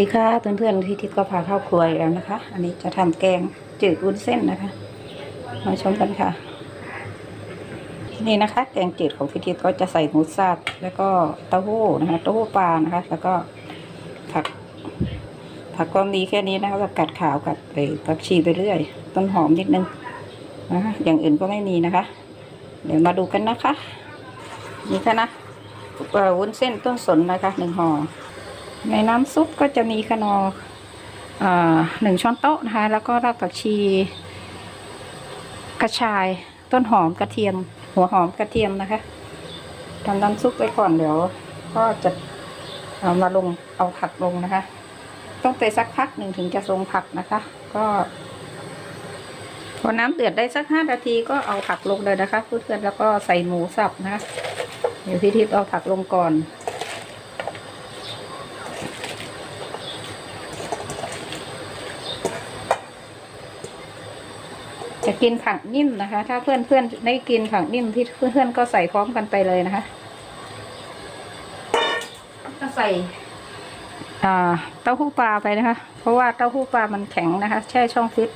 ดีค่ะเพื่อนๆที่ทิพย์ก็พาเข้าครัวอีกแล้วนะคะ อันนี้จะทำแกงจืดวุ้นเส้นนะคะ มาชมกันค่ะ นี่นะคะ แกงจืดของพี่ทิพย์ก็จะใส่หมูสับแล้วก็เต้าหู้นะคะเต้าหู้ปลานะคะ แล้วก็ผัก ผักก็มีแค่นี้นะคะแบบกัดขาวกับไปผักชีไปเรื่อย ต้นหอมนิดนึงนะคะอย่างอื่นก็ไม่มีนะคะ เดี๋ยวมาดูกันนะคะ นี่ค่ะนะวุ้นเส้นต้นสนนะคะหนึ่งห่อ ในน้ำซุปก็จะมีขนอหนึ่งช้อนโต๊ะนะคะ แล้วก็รากผักชี กระชาย ต้นหอมกระเทียม หัวหอมกระเทียมนะคะทำน้ำซุปไว้ก่อนเดี๋ยว ก็จะเอามาลงเอาผักลงนะคะ ต้องไปสักพักหนึ่งถึงจะลงผักนะคะ ก็พอน้ำเดือดได้สักห้านาทีก็เอาผักลงเลยนะคะเพื่อนๆแล้วก็ใส่หมูสับนะคะเดี๋ยวพี่ทิพย์เอาผักลงก่อน จะกินผักนิ่มนะคะ ถ้าเพื่อนเพื่อนๆได้กินผักนิ่มที่เพื่อนเพื่อนๆก็ใส่พร้อมกันไปเลยนะคะก็ใส่อ่าเต้าหู้ปลาไปนะคะ เพราะว่าเต้าหู้ปลามันแข็งนะคะ แช่ช่องฟิต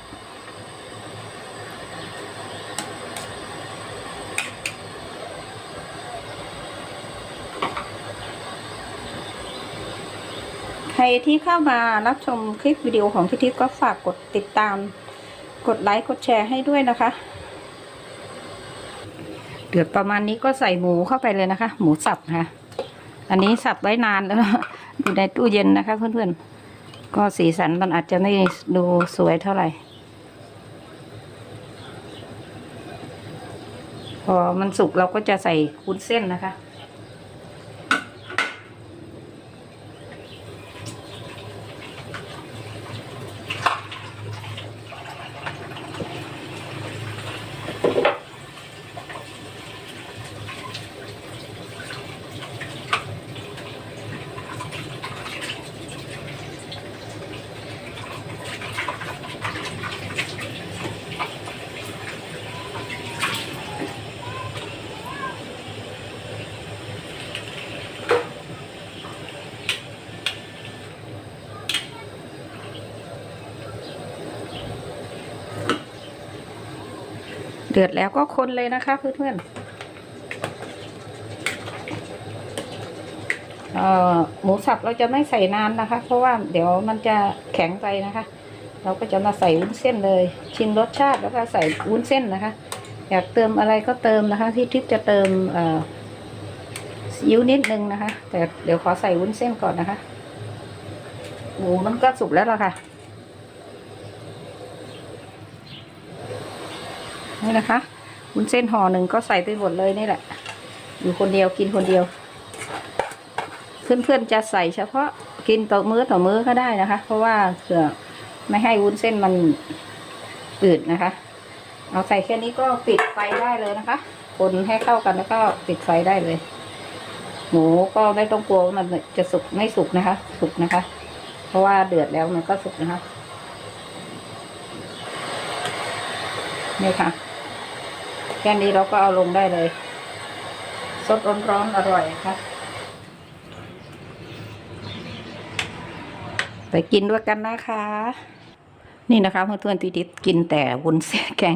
ใครที่เข้ามารับชมคลิปวิดีโอของพี่ทิพย์ก็ฝากกดติดตาม กดไลค์กดแชร์ให้ด้วยนะคะ เดือดประมาณนี้ก็ใส่หมูเข้าไปเลยนะคะ หมูสับนะคะอันนี้สับไว้นานแล้วอยู่ในตู้เย็นนะคะ เพื่อนๆ ก็สีสันมันอาจจะไม่ดูสวยเท่าไหร่ พอมันสุกเราก็จะใส่วุ้นเส้นนะคะ เดือดแล้วก็คนเลยนะคะเพื่อนๆเอ่อหมูสับเราจะไม่ใส่น้ำนะคะ เพราะว่าเดี๋ยวมันจะแข็งไปนะคะ เราก็จะมาใส่วุ้นเส้นเลย ชิมรสชาติแล้วก็ใส่วุ้นเส้นนะคะ อยากเติมอะไรก็เติมนะคะ ที่ทิพจะเติมซีอิ๊วนิดนึงนะคะ แต่เดี๋ยวขอใส่วุ้นเส้นก่อนนะคะหมูมันก็สุกแล้วล่ะค่ะ นี่นะคะวุ้นเส้นห่อหนึ่งก็ใส่ไปหมดเลยนี่แหละ อยู่คนเดียวกินคนเดียว เพื่อนๆจะใส่เฉพาะกินต่อมื้อต่อมื้อก็ได้นะคะ เพราะว่าเผื่อไม่ให้วุ้นเส้นมันอืดนะคะ เอาใส่แค่นี้ก็ปิดไฟได้เลยนะคะ คนให้เข้ากันแล้วก็ปิดไฟได้เลย หมูก็ไม่ต้องกลัวมันจะสุกไม่สุกนะคะ สุกนะคะ เพราะว่าเดือดแล้วมันก็สุกนะคะนี่ค่ะ แค่นี้เราก็เอาลงได้เลย สดร้อนๆอร่อยค่ะไปกินด้วยกันนะคะ นี่นะคะเพื่อนๆที่ทิพย์กินแต่วุ้นเส้นแกง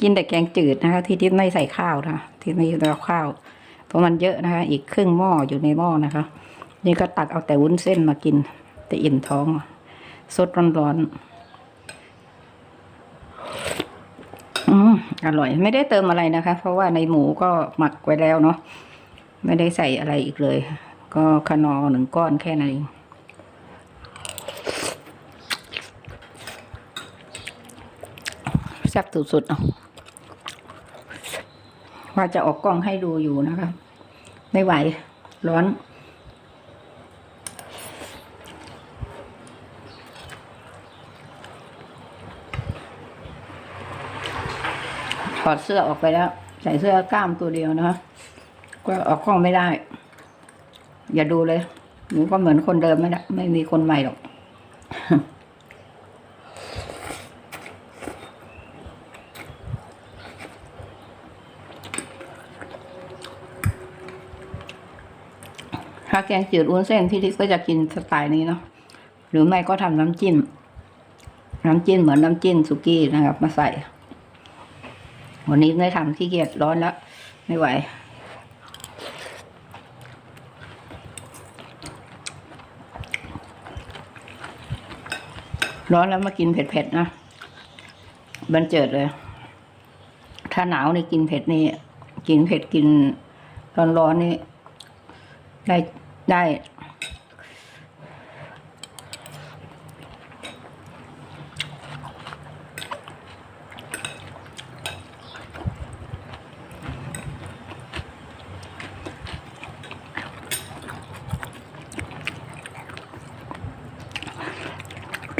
กินแต่แกงจืดนะคะ ที่ทิพย์ไม่ใส่ข้าวนะที่ไม่ใส่ข้าว เพราะมันเยอะนะคะ อีกครึ่งหม้ออยู่ในหม้อนะคะ นี่ก็ตักเอาแต่วุ้นเส้นมากิน แต่อิ่มท้อง สดร้อนๆ อร่อย ไม่ได้เติมอะไรนะคะ เพราะว่าในหมูก็หมักไว้แล้วเนาะไม่ได้ใส่อะไรอีกเลย ก็ขนอหนึ่งก้อนแค่นั้นเองแซ่บสุดๆอะว่าจะออกกล้องให้ดูอยู่นะคะ ไม่ไหว ร้อน อดเสื้อออกไปแล้ว ใส่เสื้อกล้ามตัวเดียวนะคะก็ออกกล้องไม่ได้ อย่าดูเลยหนูก็เหมือนคนเดิมไม่ได้ไม่มีคนใหม่หรอกถ้าแกงจืดอุ้นเส้นพี่ทิพย์ก็จะกินสไตล์นี้เนาะหรือไม่ก็ทำน้ำจิ้ม น้ำจิ้มเหมือนน้ำจิ้มสุกี้นะครับ มาใส่ วันนี้ไม่ทำขี้เกียจร้อนแล้ว ไม่ไหวร้อนแล้วมากินเผ็ดๆนะบันเจิดเลย ถ้าหนาวนี่กินเผ็ดนี่ กินเผ็ดกินร้อนๆนี่ ได้ได้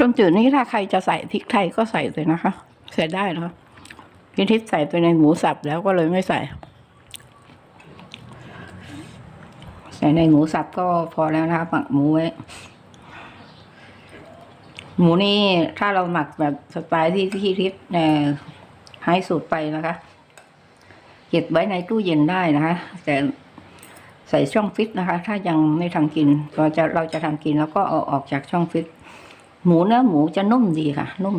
ต้มจืดนี่ถ้าใครจะใส่พริกไทยก็ใส่เลยนะคะใส่ได้นะคะพี่ทิพย์ใส่ไปในหมูสับแล้วก็เลยไม่ใส่ ใส่ในหมูสับก็พอแล้วนะคะหมักหมูไว้หมูนี่ถ้าเราหมักแบบสไตล์ที่พี่ทิพย์เอ่อให้สูตรไปนะคะเก็บไว้ในตู้เย็นได้นะคะ แต่ใส่ช่องฟิตนะคะ ถ้ายังไม่ทำกินเราจะเราจะทำกินแล้วก็เอาออกจากช่องฟิต หมูเนื้อหมูจะนุ่มดีค่ะ นุ่ม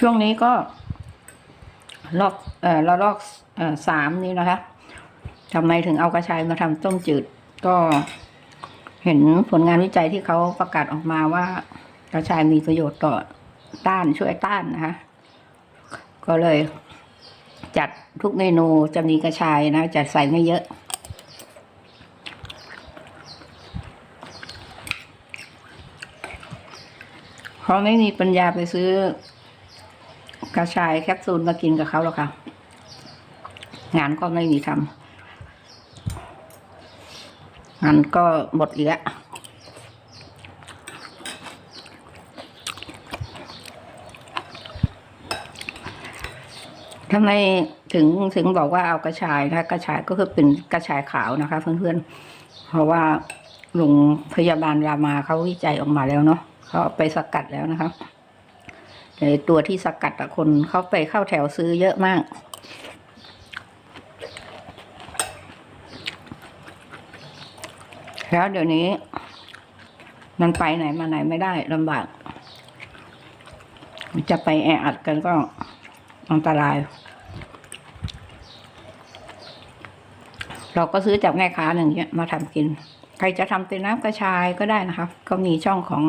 ช่วงนี้ก็ลอกเอ่อเราลอกเอ่อสามนี้นะคะทำไมถึงเอากระชายมาทำต้มจืด ก็เห็นผลงานวิจัยที่เขาประกาศออกมาว่ากระชายมีประโยชน์ต่อต้านช่วยต้านนะคะ ก็เลย จัดทุกเมนูจะมีกระชายนะจัดใส่ไม่เยอะ เพราะไม่มีปัญญาไปซื้อกระชายแคปซูลมากินกับเขาหรอกค่ะ งานก็ไม่มีทำงานก็หมดอีกแล้ว ทำไมถึงถึงบอกว่าเอากระชายนะกระชายก็คือเป็นกระชายขาวนะคะ เพื่อนๆ เพราะว่าโรงพยาบาลรามาเขาวิจัยออกมาแล้วเนาะเขาเอาไปสกัดแล้วนะคะแต่ตัวที่สกัดอะคนเขาไปเข้าแถวซื้อเยอะมาก แล้วเดี๋ยวนี้ มันไปไหนมาไหนไม่ได้ลำบาก จะไปแออัดกันก็อันตราย เราก็ซื้อจากแม่ค้าหนึ่งเนี่ยมาทำกิน ใครจะทำเป็นน้ำกระชายก็ได้นะคะก็มีช่องของ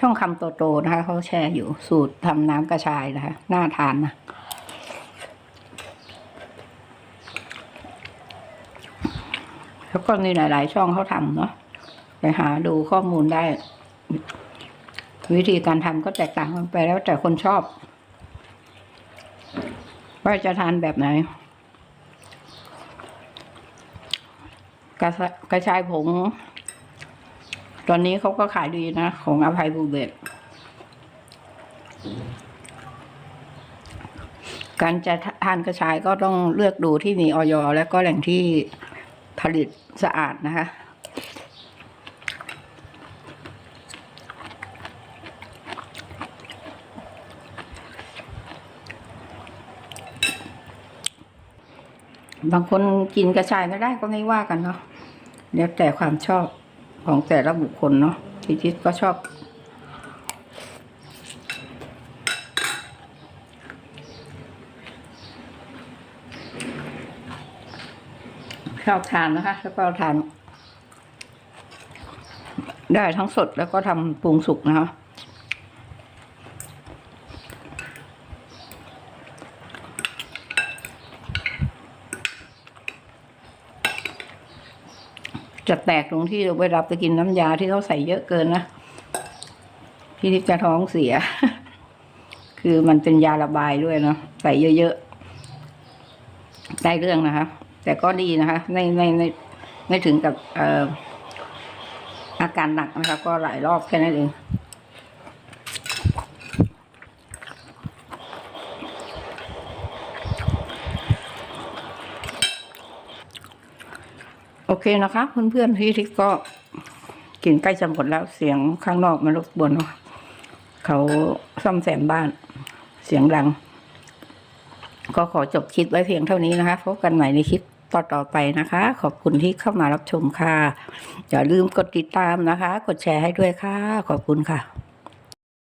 ช่องคำโตๆนะคะเขาแชร์อยู่สูตรทำน้ำกระชายนะคะน่าทานนะแล้วก็มีหลาย ๆ ช่องเขาทำเนาะไปหาดูข้อมูลได้ วิธีการทำก็แตกต่างกันไปแล้วแต่คนชอบ ว่าจะทานแบบไหน กระชกระชายผง ตอนนี้เขาก็ขายดีนะ ของอภัยบูเบตการจะทานกระชายก็ต้องเลือกดูที่มีออยและก็แหล่งที่ผลิตสะอาดนะคะ บางคนกินกระชายไม่ได้ก็ไม่ว่ากันเนาะแล้วแต่ความชอบของแต่ละบุคคลเนาะทีทิศก็ชอบ ชอบทานนะคะ แล้วก็ทาน ได้ทั้งสดแล้วก็ทำปรุงสุกนะคะ จะแตกตรงที่เวลาไปรับตะกินน้ำยาที่เขาใส่เยอะเกินนะพี่ทิพย์จะท้องเสีย คือมันเป็นยาระบายด้วยเนาะใส่เยอะๆได้เรื่องนะคะ แต่ก็ดีนะคะไม่ไม่ไม่ไม่ถึงกับเอออาการหนักนะคะ ก็หลายรอบแค่นั้นเอง โอเคนะคะเพื่อนๆพี่ทิพย์ก็กินใกล้จะหมดแล้วเสียงข้างนอกมันรบกวนเนาะเขาซ่อมแซมบ้าน เสียงดัง ก็ขอจบคลิปไว้เพียงเท่านี้นะคะพบกันใหม่ในคลิปต่อๆไปนะคะ ขอบคุณที่เข้ามารับชมค่ะ อย่าลืมกดติดตามนะคะ กดแชร์ให้ด้วยค่ะ ขอบคุณค่ะ